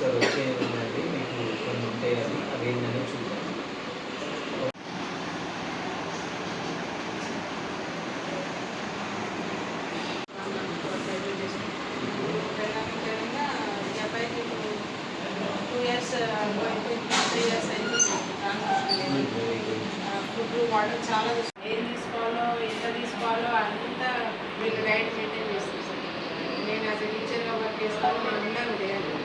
ఒకసారి వచ్చేది ఉందండి మీకు కొన్ని ఉంటాయి అది అవి ఏంటనే చూద్దాం. ఫుడ్ వాటర్ చాలా ఏం తీసుకోవాలో ఎంత తీసుకోవాలో అంతా వీళ్ళు గైడ్ మెయింటైన్ చేస్తారు సార్. నేను అది టీచర్గా వర్క్ చేస్తాను నేను ఉన్నాను చేయాలి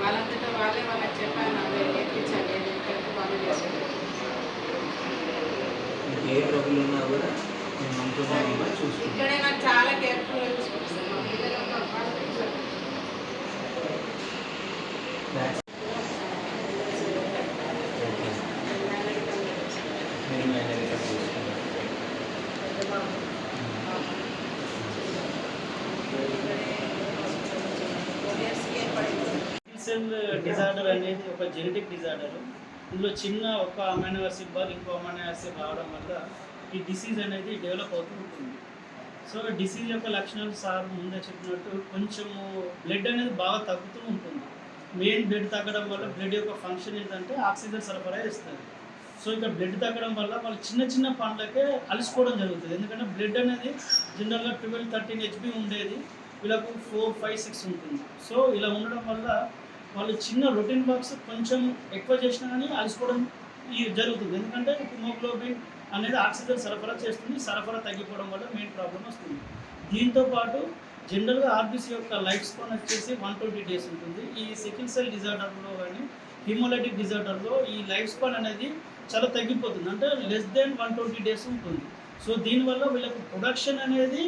వాళ్ళంతటా వాళ్ళే వాళ్ళకి చెప్పాను నేర్పించాలి ఎక్కడికి వాళ్ళు మీకు ఏ ట్రబుల్ ఉన్నా కూడా ఇక్కడే నాకు చాలా కేర్ఫుల్గా చూసుకుంటాను మా పిల్లలు మా వాళ్ళు బ్యాక్ ఓకే మీరు మేనేజర్ చూసుకున్నారు సెల్ డిజార్డర్ అనేది ఒక జెనెటిక్ డిజార్డర్ ఇందులో చిన్న ఒక అమైనో యాసిడ్ బాల్ ఇంకో అమైనో యాసిడ్ రావడం వల్ల ఈ డిసీజ్ అనేది డెవలప్ అవుతూ ఉంటుంది. సో డిసీజ్ యొక్క లక్షణాలు సార్ ముందే చెప్పినట్టు కొంచెము బ్లడ్ అనేది బాగా తగ్గుతూ ఉంటుంది. మెయిన్ బ్లడ్ తగ్గడం వల్ల బ్లడ్ యొక్క ఫంక్షన్ ఏంటంటే ఆక్సిజన్ సరఫరా ఇస్తుంది సో ఇక్కడ బ్లడ్ తగ్గడం వల్ల వాళ్ళు చిన్న చిన్న పనులకే అలసిపోవడం జరుగుతుంది. ఎందుకంటే బ్లడ్ అనేది జనరల్గా ట్వెల్వ్ థర్టీన్ హెచ్బి ఉండేది. వీళ్ళకు ఫోర్ ఫైవ్ సిక్స్ ఉంటుంది. సో ఇలా ఉండడం వల్ల వాళ్ళు చిన్న రొటీన్ వర్క్స్ కొంచెం ఎక్కువ చేసినా కానీ అలసిపోవడం ఈ జరుగుతుంది. ఎందుకంటే హిమోగ్లోబిన్ అనేది ఆక్సిజన్ సరఫరా చేస్తుంది. సరఫరా తగ్గిపోవడం వల్ల మెయిన్ ప్రాబ్లం వస్తుంది. దీంతో పాటు జనరల్గా ఆర్బీసీ యొక్క లైఫ్ స్పాన్ వచ్చేసి వన్ ట్వంటీ డేస్ ఉంటుంది. ఈ సెకండ్ సెల్ డిజార్డర్లో కానీ హిమోలైటిక్ డిజార్డర్లో ఈ లైఫ్ స్పాన్ అనేది చాలా తగ్గిపోతుంది. అంటే less than one twenty days ఉంటుంది. సో దీనివల్ల వీళ్ళకు ప్రొడక్షన్ అనేది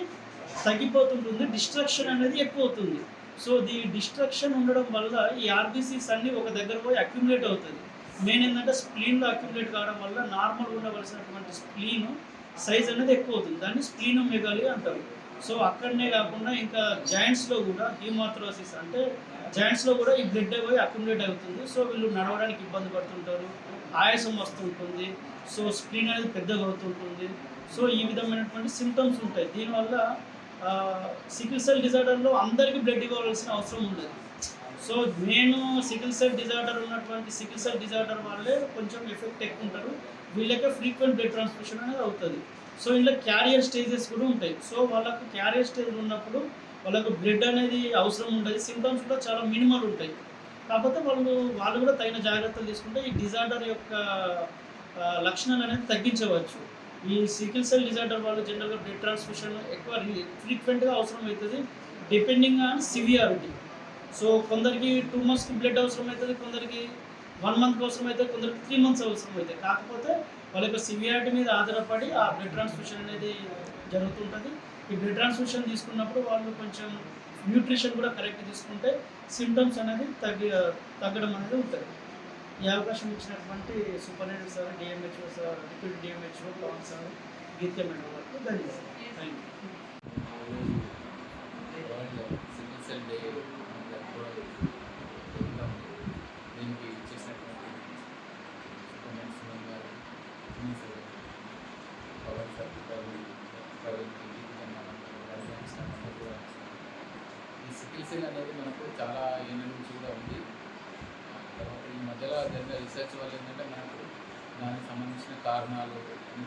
తగ్గిపోతుంటుంది. డిస్ట్రక్షన్ అనేది ఎక్కువ అవుతుంది. సో ది డిస్ట్రక్షన్ ఉండడం వల్ల ఈ ఆర్బీసీస్ అన్నీ ఒక దగ్గర పోయి అక్యుములేట్ అవుతుంది మెయిన్ ఏంటంటే స్ప్లీన్లో అక్యుములేట్ కావడం వల్ల నార్మల్ ఉండవలసినటువంటి స్ప్లీన్ సైజ్ అనేది ఎక్కువ అవుతుంది. దాన్ని స్ప్లీన్ మెగాలి అంటారు. సో అక్కడనే కాకుండా ఇంకా జాయింట్స్లో కూడా హీమాథ్రోసిస్ అంటే జాయింట్స్లో కూడా ఈ బ్లడ్ పోయి అక్యుములేట్ అవుతుంది. సో వీళ్ళు నడవడానికి ఇబ్బంది పడుతుంటారు. ఆయాసం వస్తుంటుంది. సో స్క్రీన్ అనేది పెద్దగా అవుతుంటుంది. సో ఈ విధమైనటువంటి సిమ్టమ్స్ ఉంటాయి. దీనివల్ల సికిల్ సెల్ డిజార్డర్లో అందరికీ బ్లడ్ ఇవ్వాల్సిన అవసరం ఉండదు. సో నేను సికిల్ సెల్ డిజార్డర్ ఉన్నటువంటి సికిల్ సెల్ డిజార్డర్ వాళ్ళే కొంచెం ఎఫెక్ట్ ఎక్కువ ఉంటారు. వీళ్ళకే ఫ్రీక్వెంట్ బ్లడ్ ట్రాన్స్ఫ్యూషన్ అనేది అవుతుంది. సో ఇందులో క్యారియర్ స్టేజెస్ కూడా ఉంటాయి. సో వాళ్ళకు క్యారియర్ స్టేజ్ ఉన్నప్పుడు వాళ్ళకు బ్లడ్ అనేది అవసరం ఉండదు. సింటమ్స్ కూడా చాలా మినిమల్ ఉంటాయి. కాకపోతే వాళ్ళు వాళ్ళు కూడా తగిన జాగ్రత్తలు తీసుకుంటే ఈ డిజార్డర్ యొక్క లక్షణాలు అనేది తగ్గించవచ్చు. ఈ సికిల్ సెల్ డిజార్డర్ వాళ్ళు జనరల్గా బ్లడ్ ట్రాన్స్ఫ్యూషన్ ఎక్కువ ఫ్రీక్వెంట్గా అవసరం అవుతుంది డిపెండింగ్ ఆన్ సివియారిటీ సో కొందరికి టూ మంత్స్కి బ్లడ్ అవసరం అవుతుంది కొందరికి వన్ మంత్కి అవసరం అవుతుంది కొందరికి త్రీ మంత్స్ అవసరం అవుతాయి కాకపోతే వాళ్ళ యొక్క సివియారిటీ మీద ఆధారపడి ఆ బ్లడ్ ట్రాన్స్ఫ్యూషన్ అనేది జరుగుతుంటుంది. ఈ బ్లడ్ ట్రాన్స్ఫ్యూషన్ తీసుకున్నప్పుడు వాళ్ళు కొంచెం న్యూట్రిషన్ కూడా కరెక్ట్ తీసుకుంటే సిమ్టమ్స్ అనేది తగ్గి తగ్గడం అనేది ఉంటుంది. ఈ అవకాశం ఇచ్చినటువంటి superintendent sir DMHO sir deputy DMHO Pavan sir Geetha madam గారికి ధన్యవాదాలు thank you world sickle cell day జరుపుకోవడం జరుగుతాం దీనికి చేసినటువంటి సూపర్మెన్ సుమన్ గారు సునీల్ సార్ పవన్ సార్ ప్రవీణ్ ప్రవీణ్ కూడా ఈ సికిల్ సెల్ అనేది మనకు చాలా ఏళ్ళ నుంచి కూడా ఉంది తర్వాత ఈ మధ్యలో జరిగిన రీసెర్చ్ వల్ల ఏంటంటే మనకు దానికి సంబంధించిన కారణాలు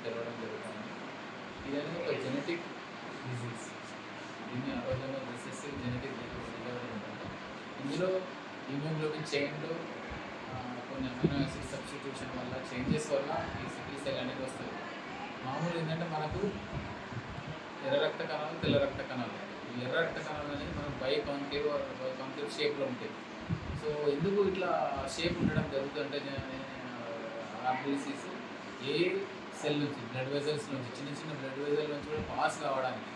తెలవడం జరుగుతుంది. ఇది అనేది ఒక జెనెటిక్ డిజీజ్ దీన్ని ఆ రోజుల్లో రిసెసివ్ జెనెటిక్ ఉంటుంది. ఇందులో హిమోగ్లోబిన్ చైన్లో కొన్ని అమైనో యాసిడ్ సబ్స్టిట్యూషన్ వల్ల చేంజెస్ వల్ల ఈ సిటీ సెల్ అనేది వస్తుంది. మామూలు ఏంటంటే మనకు ఎర్ర రక్త కణాలు తెల్ల రక్త కణాలు. ఈ ఎర్ర రక్త కణాలు అనేది మనకు బై కాన్కేవ్ బై కాన్కేవ్ షేప్లో ఉంటాయి. సో ఎందుకు ఇట్లా షేప్ ఉండడం జరుగుతుంటే ఆర్బీసీస్ ఏ సెల్ నుంచి బ్లడ్ వెజల్స్ నుంచి చిన్న చిన్న బ్లడ్ వెజల్ నుంచి కూడా పాస్ కావడానికి.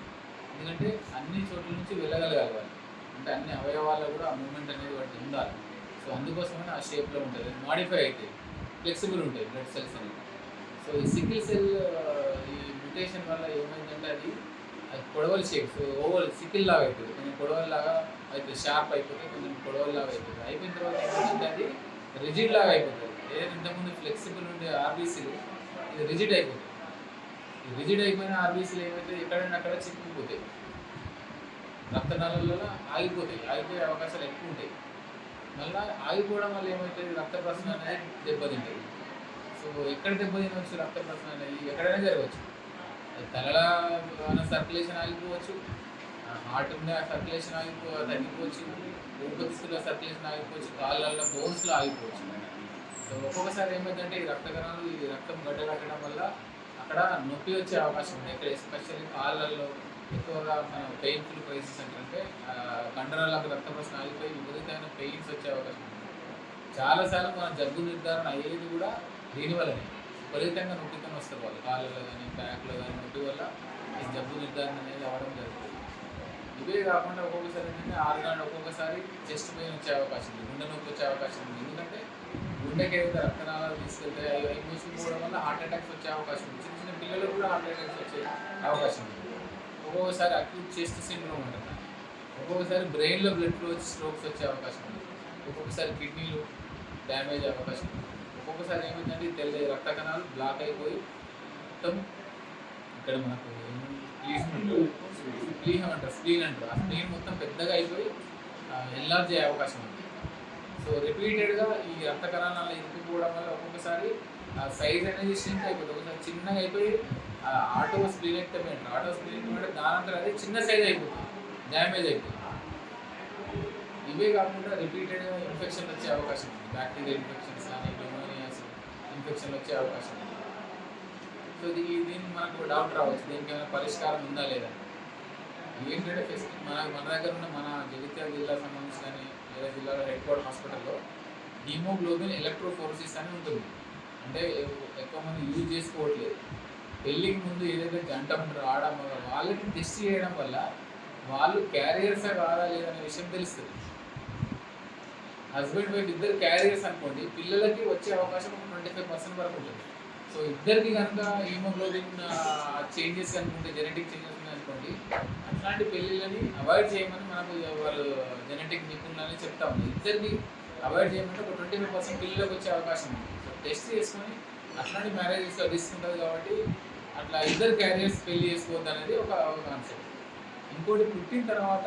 ఎందుకంటే అన్ని చోట్ల నుంచి వెళ్ళగలగాలి వాళ్ళు. అంటే అన్ని అవయవాల్లో కూడా ఆ మూమెంట్ అనేది వాటి ఉండాలి. సో అందుకోసమని ఆ షేప్లో ఉంటుంది. మాడిఫై అవుతాయి ఫ్లెక్సిబుల్ ఉంటాయి బ్లడ్ సెల్స్ అనేవి. సో ఈ సికిల్ సెల్ ఈ మ్యూటేషన్ వల్ల ఏమైందంటే అది అది పొడవల షేప్ సో ఓవల్ సికిల్ లాగా అవుతుంది కొంచెం పొడవల లాగా అయితే షార్ప్ అయిపోతుంది కొంచెం పొడవల లాగా అయిపోతుంది. అయిపోయిన తర్వాత ఏమైందంటే అది రిజిడ్ లాగా అయిపోతుంది. ఏదైతే ఇంతకుముందు ఫ్లెక్సిబుల్ ఉండే ఆర్బీసీలు ఇది రిజిడ్ అయిపోతుంది ఈ రిజిడ్ అయిపోయిన ఆర్బీసీలు ఏమైతే ఎక్కడైనా అక్కడ చిక్కుకుపోతాయి. రక్తనాళాలలో ఆగిపోతాయి. ఆగిపోయే అవకాశాలు ఎక్కువ ఉంటాయి. మళ్ళీ ఆగిపోవడం వల్ల ఏమవుతుంది రక్త ప్రసరణ అనేది దెబ్బతింటుంది. సో ఎక్కడ దెబ్బతినవచ్చు రక్త ప్రసరణ అనేది? ఎక్కడైనా జరగవచ్చు. తలల సర్క్యులేషన్ ఆగిపోవచ్చు. హార్ట్ మీద సర్క్యులేషన్ ఆగిపో తగ్గిపోవచ్చు. ఊపిరితిత్తుల సర్క్యులేషన్ ఆగిపోవచ్చు. కాళ్ళల్లో బోన్స్లో ఆగిపోవచ్చు. సో ఒక్కొక్కసారి ఏమైందంటే ఈ రక్త కణాలు ఈ రక్తం గడ్డగట్టడం వల్ల అక్కడ నొప్పి వచ్చే అవకాశం ఉంది. ఇక్కడ ఎస్పెషల్లీ కాళ్ళల్లో ఎక్కువగా మనం పెయిన్ఫుల్ క్రైసిస్ అంటే కండరాలకు రక్త ప్రశ్న ఆగిపోయి విపరీతమైన పెయిన్స్ వచ్చే అవకాశం ఉంది. చాలాసార్లు మన జబ్బు నిర్ధారణ అయ్యేది కూడా దీనివల్లనే విపరీతంగా నొప్పితో వస్తారు వాళ్ళు. కాళ్ళలో కానీ బ్యాక్లో కానీ నొప్పి వల్ల ఈ జబ్బు నిర్ధారణ అనేది అవ్వడం జరుగుతుంది. ఇవే కాకుండా ఒక్కొక్కసారి ఏంటంటే ఆర్గాన్ ఒక్కొక్కసారి చెస్ట్ పెయిన్ వచ్చే అవకాశం ఉంది గుండె నొప్పి వచ్చే అవకాశం ఉంది. ఎందుకంటే గుండెకి ఏదైతే రక్తనాళాలు తీసుకెళ్తే అవి పోవడం వల్ల హార్ట్ అటాక్స్ వచ్చే అవకాశం ఉంది. చిన్న చిన్న పిల్లలకు కూడా హార్ట్ అటాక్స్ వచ్చే అవకాశం ఉంది. ఒక్కొక్కసారి అక్యూట్ చెస్ట్ సిండ్రోమ్ ఉంటుంది ఒక్కొక్కసారి బ్రెయిన్లో బ్లడ్ ఫ్లో వచ్చి స్ట్రోక్స్ వచ్చే అవకాశం ఉంది. ఒక్కొక్కసారి కిడ్నీలు డ్యామేజ్ అయ్యే అవకాశం ఉంది. ఒక్కొక్కసారి ఏమైందంటే తెల్ల రక్త కణాలు బ్లాక్ అయిపోయి మొత్తం ఇక్కడ మనకు స్ప్లీన్ అంటారు స్ప్లీన్ అంటారు ఆ స్ప్లీన్ మొత్తం పెద్దగా అయిపోయి ఎల్లార్జ్ అయ్యే అవకాశం ఉంది. సో రిపీటెడ్గా ఈ రక్త కణాలు ఇరుక్కుపోవడం వల్ల ఒక్కొక్కసారి సైజ్ అనేది షింక్ అయిపోతుంది. ఒకసారి చిన్నగా అయిపోయి ఆటో స్ప్లీనెక్టమీ అంటారు ఆటో స్ప్లీనెక్టమీ అంటే దానంతా అది చిన్న సైజ్ అయిపోతుంది. డ్యామేజ్ అయిపోతుంది. ఇవే కాకుండా రిపీటెడ్ ఇన్ఫెక్షన్ వచ్చే అవకాశం ఉంది. బ్యాక్టీరియల్ ఇన్ఫెక్షన్స్ కానీ న్యూమోనియాస్ ఇన్ఫెక్షన్ వచ్చే అవకాశం ఉంది. సో ఇది దీనికి మనకు డౌట్ రావచ్చు. దీనికి ఏమైనా పరిష్కారం ఉందా లేదా? ఏంటంటే ఫెసిలిటీ మన మన దగ్గర ఉన్న మన జగిత్యాల జిల్లా సంబంధించి కానీ వేరే జిల్లాలో హెడ్ క్వార్టర్ హాస్పిటల్లో హీమోగ్లోబిన్ ఎలక్ట్రోఫోరసిస్ అని ఉంటుంది. అంటే ఎక్కువ మంది యూజ్ చేసుకోవట్లేదు. పెళ్ళికి ముందు ఏదైతే జంట ఉంటారో ఆడ వల్ల వాళ్ళకి టెస్ట్ చేయడం వల్ల వాళ్ళు క్యారియర్సా కాదా లేదనే విషయం తెలుస్తుంది. హస్బెండ్ వైఫ్ ఇద్దరు క్యారియర్స్ అనుకోండి పిల్లలకి వచ్చే అవకాశం ట్వంటీ ఫైవ్ పర్సెంట్ వరకు ఉంటుంది. సో ఇద్దరికి కనుక హీమోగ్లోబిన్ చేంజెస్ అనుకుంటే జెనెటిక్ చేంజెస్ ఉన్నాయనుకోండి అట్లాంటి పెళ్ళిళ్ళని అవాయిడ్ చేయమని మనకు వాళ్ళు జెనెటిక్ నిపుణులని చెప్తా. ఉంది ఇద్దరికి అవాయిడ్ చేయమంటే ఒక ట్వంటీ ఫైవ్ పర్సెంట్ పెళ్ళిలోకి వచ్చే అవకాశం ఉంది. సో టెస్ట్ చేసుకొని అట్లాంటి మ్యారేజెస్ రిస్క్ ఉంటుంది కాబట్టి అట్లా ఇద్దరు క్యారియర్స్ పెళ్ళి చేసుకోవద్దు అనేది ఒక కాన్సెప్ట్ ఇంకోటి పుట్టిన తర్వాత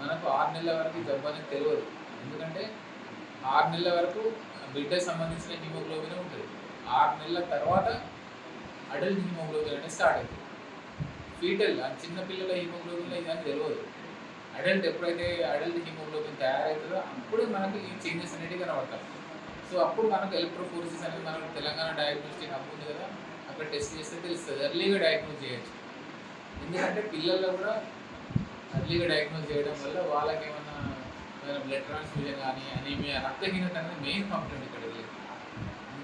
మనకు ఆరు నెలల వరకు జబ్బు అనేది తెలియదు ఎందుకంటే ఆరు నెలల వరకు బిడ్డకు సంబంధించిన హిమోగ్లోబిన్ ఉంటుంది. ఆరు నెలల తర్వాత అడల్ట్ హిమోగ్లోబిన్ అనేది స్టార్ట్ అవుతుంది ఫీటల్ చిన్నపిల్లల చిన్న పిల్లల హిమోగ్లోబిన్ తెలియదు అడల్ట్ ఎప్పుడైతే అడల్ట్ హిమోగ్లోబిన్ తయారవుతుందో అప్పుడు మనకి ఈ చేంజెస్ అనేవి కనబడతాయి. సో అప్పుడు మనకు ఎలక్ట్రోఫోరిసిస్ అనేది మనకు తెలంగాణ డయాగ్నోస్టిక్ హబ్ ఉంది కదా అక్కడ టెస్ట్ చేస్తే తెలుస్తుంది. ఎర్లీగా డయాగ్నోస్ చేయొచ్చు. ఎందుకంటే పిల్లల్లో కూడా ఎర్లీగా డయాగ్నోస్ చేయడం వల్ల వాళ్ళకి ఏమన్నా బ్లడ్ ట్రాన్స్ఫ్యూజన్ కానీ అనీమియా రక్తహీనత అనేది మెయిన్ కంప్లైంట్ ఇక్కడ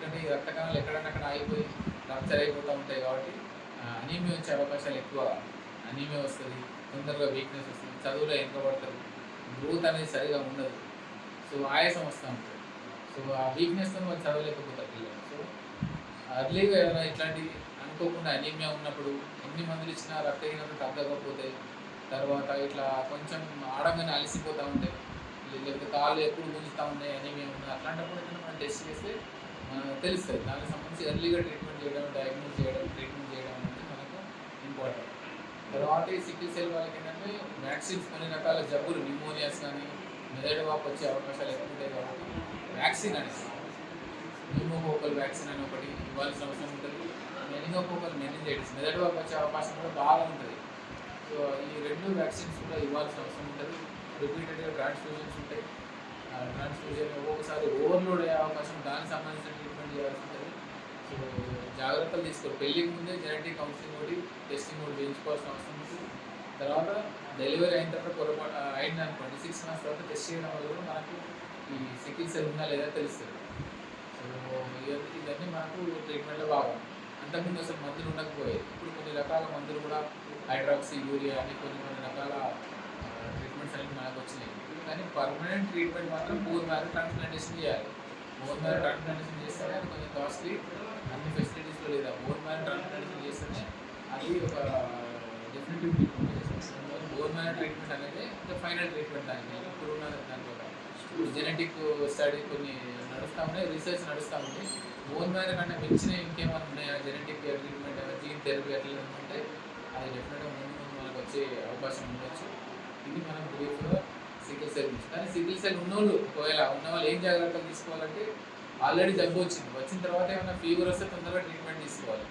ఎందుకంటే ఈ రక్త కణాలు ఎక్కడక్కడ ఆగిపోయి రప్చర్ అయిపోతూ ఉంటాయి కాబట్టి అనీమియా వచ్చే అవకాశాలు ఎక్కువ. అనీమియా వస్తుంది తొందరగా వీక్నెస్ వస్తుంది చదువులో వెనుకబడతారు గ్రోత్ అనేది సరిగా ఉండదు. సో ఆయాసం వస్తూ ఉంటుంది. సో ఆ వీక్నెస్తో వాళ్ళు చదవలేకపోతారు పిల్లలు. సో అర్లీగా ఏదైనా ఇట్లాంటి అనుకోకుండా అనీమియా ఉన్నప్పుడు ఎన్ని మందులు ఇచ్చినా రక్తహీనత తగ్గకపోతే తర్వాత ఇట్లా కొంచెం ఆడంగానే అలసిపోతూ ఉంటాయి. లేకపోతే కాళ్ళు ఎప్పుడు గుంజుతూ ఉన్నాయి అనీమియా ఉన్నాయి అట్లాంటప్పుడు ఏదైనా మనం టెస్ట్ చేస్తే తెలుస్తుంది. దానికి సంబంధించి ఎర్లీగా ట్రీట్మెంట్ చేయడం డయాగ్నోస్ చేయడం ట్రీట్మెంట్ చేయడం అనేది మనకు ఇంపార్టెంట్ తర్వాత ఈ సికిల్ సెల్ వాళ్ళకి ఏంటంటే వ్యాక్సిన్స్ కొన్ని రకాల జబ్బులు న్యూమోనియాస్ కానీ మెదడు వాపు వచ్చే అవకాశాలు ఎక్కువ ఉంటాయి కాబట్టి వ్యాక్సిన్ అనేది న్యూమోకోకల్ వ్యాక్సిన్ అని ఒకటి ఇవ్వాల్సిన అవసరం ఉంటుంది. మెనినోకోకల్ మెనింజైటిస్ మెదడు వాపు వచ్చే అవకాశం కూడా బాగా ఉంటుంది. సో ఈ రెండు వ్యాక్సిన్స్ కూడా ఇవ్వాల్సిన అవసరం ఉంటుంది. రిపీటెడ్గా ట్రాన్స్ఫ్యూజన్స్ ఉంటాయి. ట్రాన్స్ఫ్యూజన్ ఒక్కొక్కసారి ఓవర్లోడ్ అయ్యే అవకాశం దానికి సంబంధించిన ట్రీట్మెంట్ చేయాల్సి ఉంటుంది సో జాగ్రత్తలు తీసుకోవాలి పెళ్ళికి ముందే జెనెటిక్ కౌన్సిలింగ్ ఒకటి టెస్టింగ్ ఒకటి చేయించుకోవాల్సిన అవసరం ఉంటుంది తర్వాత డెలివరీ అయిన తర్వాత పొరపాటు అయింది అనుకోండి. సిక్స్ మంత్స్ తర్వాత టెస్ట్ చేయడం వల్ల కూడా మనకు ఈ సికిల్ సెల్ ఉందా లేదా తెలుస్తుంది. సో ఇవన్నీ ఇవన్నీ మనకు ట్రీట్మెంట్లో భాగం అంతకుముందు అసలు మందులు ఉండకపోయాయి ఇప్పుడు కొన్ని రకాల మందులు కూడా హైడ్రాక్సీ యూరియా అని కొన్ని కొన్ని రకాల ట్రీట్మెంట్స్ అనేవి మనకు వచ్చినాయి. కానీ పర్మనెంట్ ట్రీట్మెంట్ మాత్రం బోన్ మ్యారో ట్రాన్స్ప్లాంటేషన్ చేయాలి. బోన్ మ్యారో ట్రాన్స్ప్లాంటేషన్ చేస్తేనే అది కొంచెం కాస్ట్లీ అన్ని ఫెసిలిటీస్లో లేదా బోన్ మ్యారో ట్రాన్స్ప్లాంటేషన్ చేస్తేనే అది ఒక definitive treatment bone marrow treatment అనేది ఇంకా ఫైనల్ ట్రీట్మెంట్ దానికి ఇప్పుడు ఉన్న దాని జెనెటిక్ స్టడీ కొన్ని నడుస్తూ ఉన్నాయి రీసెర్చ్ నడుస్తూ ఉంది. బోన్ మ్యారో కంటే మించిన ఇంకేమైనా ఉన్నాయా? జెనెటిక్ ట్రీట్మెంట్ జీన్ థెరపీ అట్లా ఏమైనా ఉంటే అది డెఫినెట్గా ముందు ముందు మనకు వచ్చే అవకాశం ఉండొచ్చు. ఇది మనం బ్రీఫ్లో సికిల్ సెల్ నుంచి. కానీ సికిల్ సెల్ ఉన్నోళ్ళు ఒకవేళ ఉన్న వాళ్ళు ఏం జాగ్రత్తలు తీసుకోవాలంటే ఆల్రెడీ జబ్బు వచ్చింది. వచ్చిన తర్వాత ఏమైనా ఫీవర్ వస్తే తొందరగా ట్రీట్మెంట్ తీసుకోవాలి.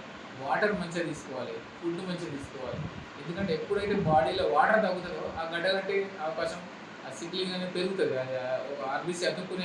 వాటర్ మంచిగా తీసుకోవాలి. ఫుడ్ మంచిగా తీసుకోవాలి. ఎందుకంటే ఎప్పుడైతే బాడీలో వాటర్ తగ్గుతుందో ఆ గడ్డ కట్టే అవకాశం ఆ సిక్లింగ్ అనేది పెరుగుతుంది. అది ఆర్బీసీ అతుక్కునే